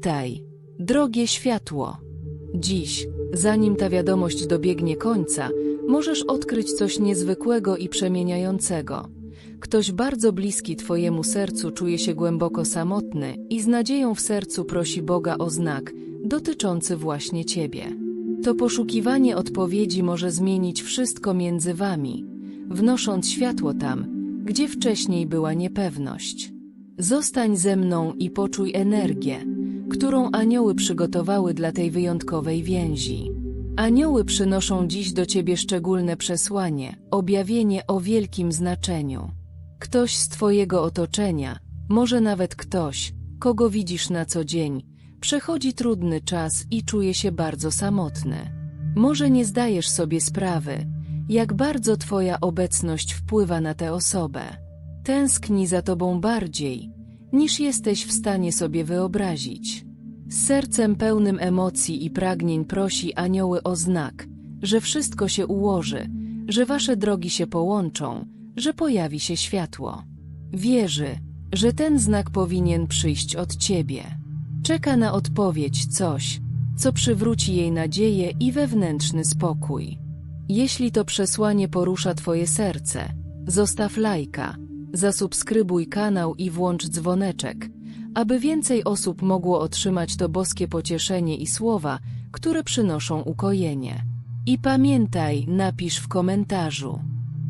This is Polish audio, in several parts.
Witaj, drogie światło. Dziś, zanim ta wiadomość dobiegnie końca, możesz odkryć coś niezwykłego i przemieniającego. Ktoś bardzo bliski Twojemu sercu czuje się głęboko samotny i z nadzieją w sercu prosi Boga o znak dotyczący właśnie Ciebie. To poszukiwanie odpowiedzi może zmienić wszystko między Wami, wnosząc światło tam, gdzie wcześniej była niepewność. Zostań ze mną i poczuj energię, którą anioły przygotowały dla tej wyjątkowej więzi. Anioły przynoszą dziś do Ciebie szczególne przesłanie, objawienie o wielkim znaczeniu. Ktoś z Twojego otoczenia, może nawet ktoś, kogo widzisz na co dzień, przechodzi trudny czas i czuje się bardzo samotny. Może nie zdajesz sobie sprawy, jak bardzo Twoja obecność wpływa na tę osobę. Tęskni za Tobą bardziej, niż jesteś w stanie sobie wyobrazić. Z sercem pełnym emocji i pragnień prosi anioły o znak, że wszystko się ułoży, że Wasze drogi się połączą, że pojawi się światło. Wierzy, że ten znak powinien przyjść od Ciebie. Czeka na odpowiedź coś, co przywróci jej nadzieję i wewnętrzny spokój. Jeśli to przesłanie porusza Twoje serce, zostaw lajka, zasubskrybuj kanał i włącz dzwoneczek, aby więcej osób mogło otrzymać to boskie pocieszenie i słowa, które przynoszą ukojenie. I pamiętaj, napisz w komentarzu.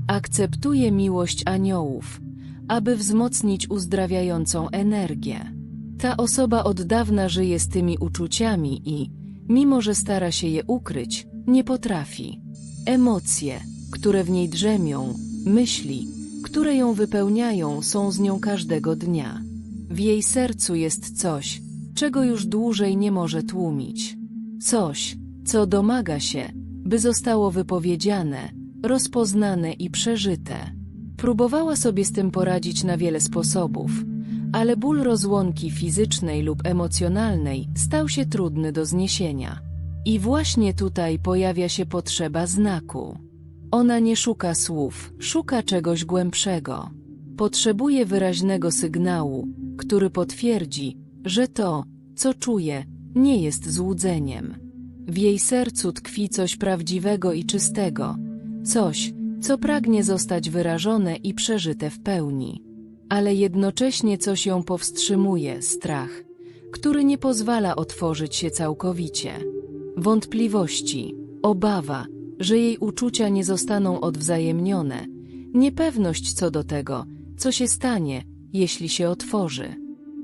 Akceptuję miłość aniołów, aby wzmocnić uzdrawiającą energię. Ta osoba od dawna żyje z tymi uczuciami i, mimo że stara się je ukryć, nie potrafi. Emocje, które w niej drzemią, myśli, które ją wypełniają, są z nią każdego dnia. W jej sercu jest coś, czego już dłużej nie może tłumić. Coś, co domaga się, by zostało wypowiedziane, rozpoznane i przeżyte. Próbowała sobie z tym poradzić na wiele sposobów, ale ból rozłąki fizycznej lub emocjonalnej stał się trudny do zniesienia. I właśnie tutaj pojawia się potrzeba znaku. Ona nie szuka słów, szuka czegoś głębszego. Potrzebuje wyraźnego sygnału, który potwierdzi, że to, co czuje, nie jest złudzeniem. W jej sercu tkwi coś prawdziwego i czystego, coś, co pragnie zostać wyrażone i przeżyte w pełni. Ale jednocześnie coś ją powstrzymuje, strach, który nie pozwala otworzyć się całkowicie. Wątpliwości, obawa, że jej uczucia nie zostaną odwzajemnione, niepewność co do tego, co się stanie, jeśli się otworzy.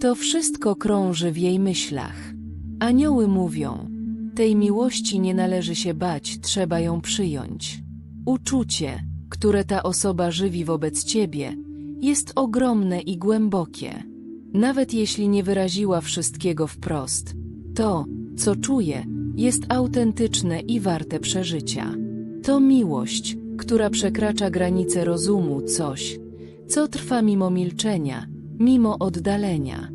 To wszystko krąży w jej myślach. Anioły mówią, tej miłości nie należy się bać, trzeba ją przyjąć. Uczucie, które ta osoba żywi wobec ciebie, jest ogromne i głębokie. Nawet jeśli nie wyraziła wszystkiego wprost, to, co czuje, jest autentyczne i warte przeżycia. To miłość, która przekracza granice rozumu, coś, co trwa mimo milczenia, mimo oddalenia.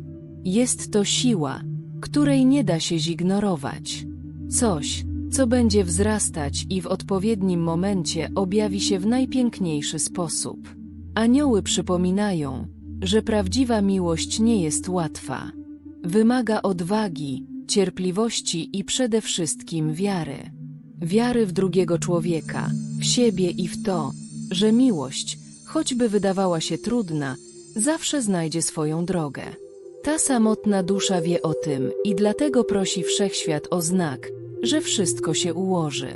Jest to siła, której nie da się zignorować. Coś, co będzie wzrastać i w odpowiednim momencie objawi się w najpiękniejszy sposób. Anioły przypominają, że prawdziwa miłość nie jest łatwa. Wymaga odwagi, cierpliwości i przede wszystkim wiary. Wiary w drugiego człowieka, w siebie i w to, że miłość, choćby wydawała się trudna, zawsze znajdzie swoją drogę. Ta samotna dusza wie o tym i dlatego prosi wszechświat o znak, że wszystko się ułoży,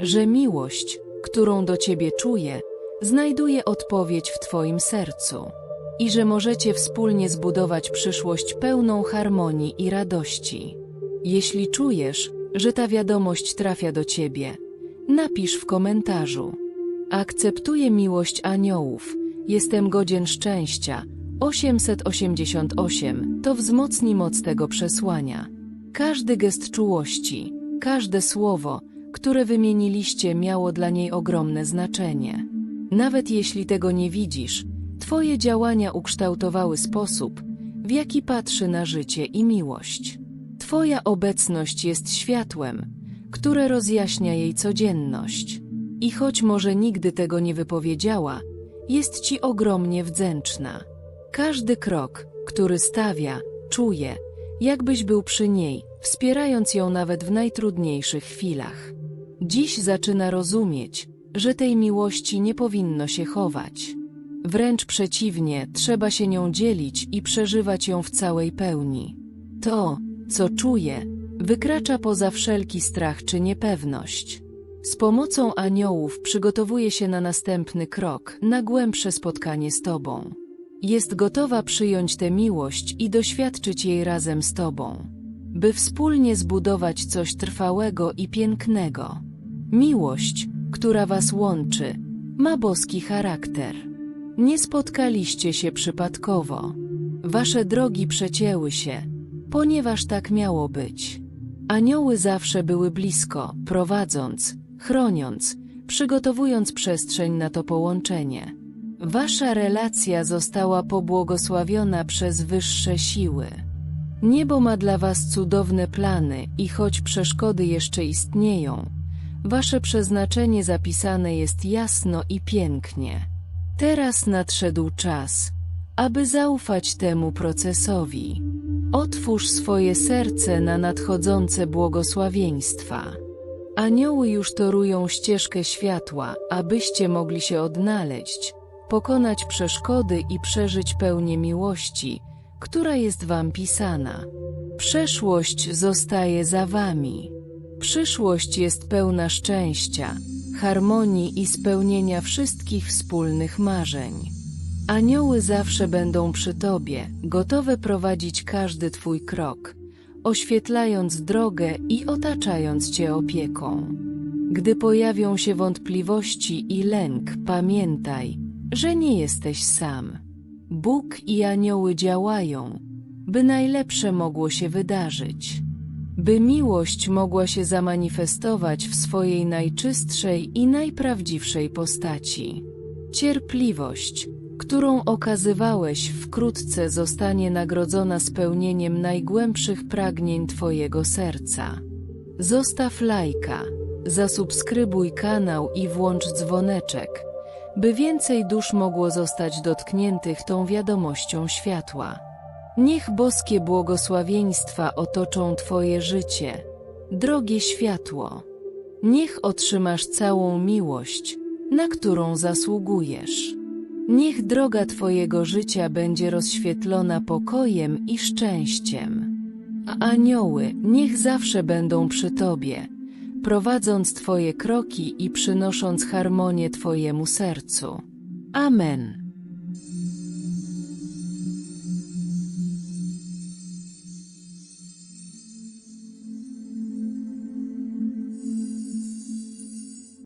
że miłość, którą do ciebie czuje, znajduje odpowiedź w twoim sercu i że możecie wspólnie zbudować przyszłość pełną harmonii i radości. Jeśli czujesz, że ta wiadomość trafia do ciebie, napisz w komentarzu. Akceptuję miłość aniołów, jestem godzien szczęścia. 888 to wzmocni moc tego przesłania. Każdy gest czułości, każde słowo, które wymieniliście, miało dla niej ogromne znaczenie. Nawet jeśli tego nie widzisz, Twoje działania ukształtowały sposób, w jaki patrzy na życie i miłość. Twoja obecność jest światłem, które rozjaśnia jej codzienność. I choć może nigdy tego nie wypowiedziała, jest Ci ogromnie wdzięczna. Każdy krok, który stawia, czuje, jakbyś był przy niej, wspierając ją nawet w najtrudniejszych chwilach. Dziś zaczyna rozumieć, że tej miłości nie powinno się chować. Wręcz przeciwnie, trzeba się nią dzielić i przeżywać ją w całej pełni. To, co czuje, wykracza poza wszelki strach czy niepewność. Z pomocą aniołów przygotowuje się na następny krok, na głębsze spotkanie z Tobą. Jest gotowa przyjąć tę miłość i doświadczyć jej razem z Tobą, by wspólnie zbudować coś trwałego i pięknego. Miłość, która Was łączy, ma boski charakter. Nie spotkaliście się przypadkowo. Wasze drogi przecięły się, ponieważ tak miało być. Anioły zawsze były blisko, prowadząc, chroniąc, przygotowując przestrzeń na to połączenie. Wasza relacja została pobłogosławiona przez wyższe siły. Niebo ma dla was cudowne plany i choć przeszkody jeszcze istnieją, wasze przeznaczenie zapisane jest jasno i pięknie. Teraz nadszedł czas, aby zaufać temu procesowi. Otwórz swoje serce na nadchodzące błogosławieństwa. Anioły już torują ścieżkę światła, abyście mogli się odnaleźć, pokonać przeszkody i przeżyć pełnię miłości, która jest wam pisana. Przeszłość zostaje za wami. Przyszłość jest pełna szczęścia, harmonii i spełnienia wszystkich wspólnych marzeń. Anioły zawsze będą przy Tobie, gotowe prowadzić każdy Twój krok, oświetlając drogę i otaczając Cię opieką. Gdy pojawią się wątpliwości i lęk, pamiętaj, że nie jesteś sam. Bóg i anioły działają, by najlepsze mogło się wydarzyć. By miłość mogła się zamanifestować w swojej najczystszej i najprawdziwszej postaci. Cierpliwość, którą okazywałeś wkrótce zostanie nagrodzona spełnieniem najgłębszych pragnień Twojego serca. Zostaw lajka, zasubskrybuj kanał i włącz dzwoneczek, by więcej dusz mogło zostać dotkniętych tą wiadomością światła. Niech boskie błogosławieństwa otoczą Twoje życie, drogie światło. Niech otrzymasz całą miłość, na którą zasługujesz. Niech droga Twojego życia będzie rozświetlona pokojem i szczęściem. A anioły niech zawsze będą przy Tobie, prowadząc Twoje kroki i przynosząc harmonię Twojemu sercu. Amen.